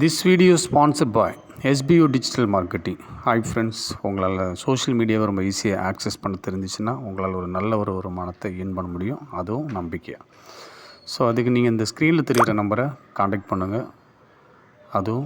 This video sponsor by SPU digital marketing hi friends உங்களால் social மீடியாவை ரொம்ப ஈஸியாக ஆக்சஸ் பண்ண தெரிஞ்சிச்சுன்னா உங்களால் ஒரு நல்ல ஒரு வருமானத்தை ஏர்ன் பண்ண முடியும். அதுவும் நம்பிக்கையாக ஸோ அதுக்கு நீங்கள் இந்த ஸ்க்ரீனில் தெரிகிற நம்பரை காண்டாக்ட் பண்ணுங்கள் அதுவும்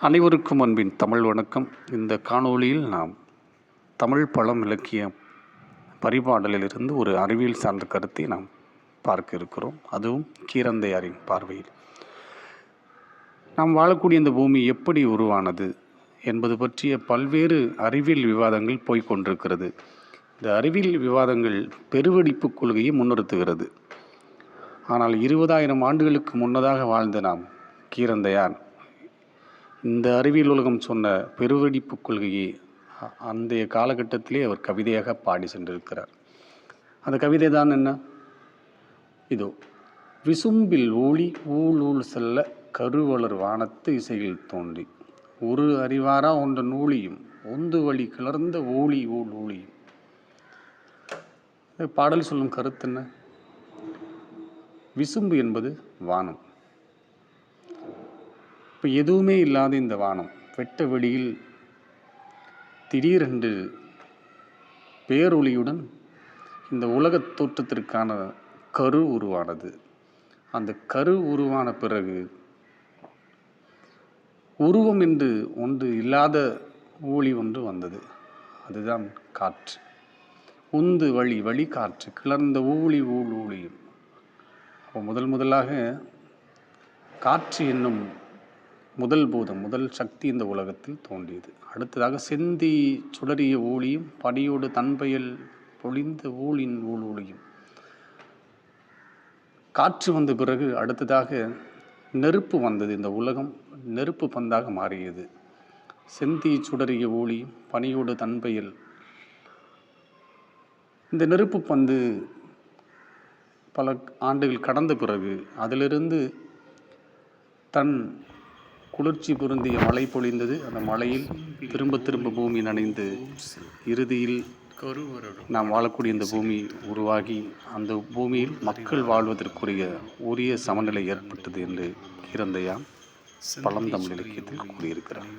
அனைவருக்கும் அன்பின் தமிழ் வணக்கம். இந்த காணொளியில் நாம் தமிழ் பழம் இலக்கிய பரிபாடலிலிருந்து ஒரு அறிவியல் சார்ந்த கருத்தை நாம் பார்க்க இருக்கிறோம். அதுவும் கீரந்தையாரின் பார்வையில். நாம் வாழக்கூடிய இந்த பூமி எப்படி உருவானது என்பது பற்றிய பல்வேறு அறிவியல் விவாதங்கள் போய்க் கொண்டிருக்கிறது. இந்த அறிவியல் விவாதங்கள் பெருவெடிப்பு கொள்கையை முன்னிறுத்துகிறது. ஆனால் இருபதாயிரம் ஆண்டுகளுக்கு முன்னதாக வாழ்ந்த நாம் கீரந்தையார் இந்த அறிவியல் உலகம் சொன்ன பெருவெடிப்பு கொள்கையை அ- அந்தைய காலகட்டத்திலே அவர் கவிதையாக பாடி சென்றிருக்கிறார். அந்த கவிதை தான் என்ன? இதோ விசும்பில் ஊழி ஊழ் ஊழ் செல்ல கருவளர் வானத்து இசையில் தோன்றி ஒரு அறிவாரா ஒன்ற நூலியும் ஒந்து வழி கிளர்ந்த ஊழி ஊழ் ஊழியும் பாடல் சொல்லும் கருத்து என்ன? விசும்பு என்பது வானம். இப்போ எதுவுமே இல்லாத இந்த வானம். வெட்ட வெளியில் திடீரென்று பேரொளியுடன் இந்த உலகத் தோற்றத்திற்கான கரு உருவானது. அந்த கரு உருவான பிறகு உருவம் என்று ஒன்று இல்லாத ஒளி ஒன்று வந்தது. அதுதான் காற்று. உந்து வழி வழி காற்று கிளர்ந்த ஊழி ஊழ் ஊழியும். அப்போ முதல் முதலாக காற்று என்னும் முதல் பூதம் முதல் சக்தி இந்த உலகத்தில் தோன்றியது. அடுத்ததாக செந்தி சுடறிய ஊழியும் படியோடு தன்பயல் பொழிந்த ஊழின் ஊழ் ஊழியும் காற்று வந்த பிறகு அடுத்ததாக நெருப்பு வந்தது இந்த உலகம் நெருப்பு பந்தாக மாறியது. செந்தி சுடறிய ஊழியும் பனியோடு தன்பயல் இந்த நெருப்பு பந்து பல ஆண்டுகள் கடந்த பிறகு அதிலிருந்து தன் குளிர்ச்சி பொருந்திய மழை பொழிந்தது. அந்த மழையில் திரும்ப திரும்ப பூமி நனைந்து இறுதியில் நாம் வாழக்கூடிய இந்த பூமி உருவாகி அந்த பூமியில் மக்கள் வாழ்வதற்குரிய உரிய சமநிலை ஏற்பட்டது என்று கீரந்தையான் பழந்தமிழ் இலக்கியத்தில் கூறியிருக்கிறார்.